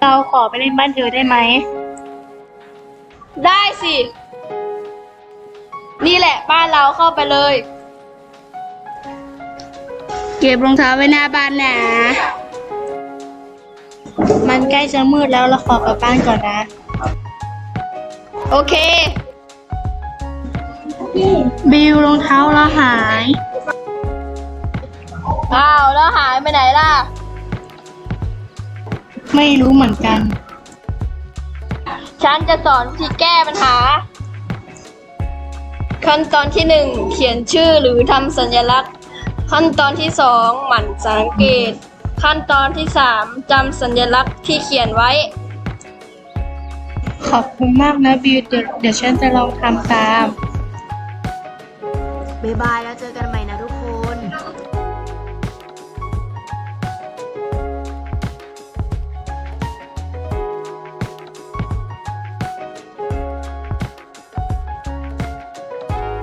เราขอไปเล่นบ้านเธอได้ไหม ได้สิ นี่แหละบ้านเราเข้าไปเลย เก็บรองเท้าไว้หน้าบ้านนะ มันใกล้จะมืดแล้วเราขอกลับบ้านก่อนนะ โอเค บิวรองเท้าเราหาย อ้าวแล้วหายไปไหนล่ะ ไม่รู้เหมือนกัน ฉันจะสอนวิธีแก้ปัญหา ขั้นตอนที่หนึ่งเขียนชื่อหรือทำสัญลักษณ์ ขั้นตอนที่สองหมั่นสังเกต ขั้นตอนที่สามจำสัญลักษณ์ที่เขียนไว้ ขอบคุณมากนะบิวเดี๋ยวเดี๋ยวฉันจะลองทำตาม บ๊ายบายแล้วเจอกันใหม่นะทุกคน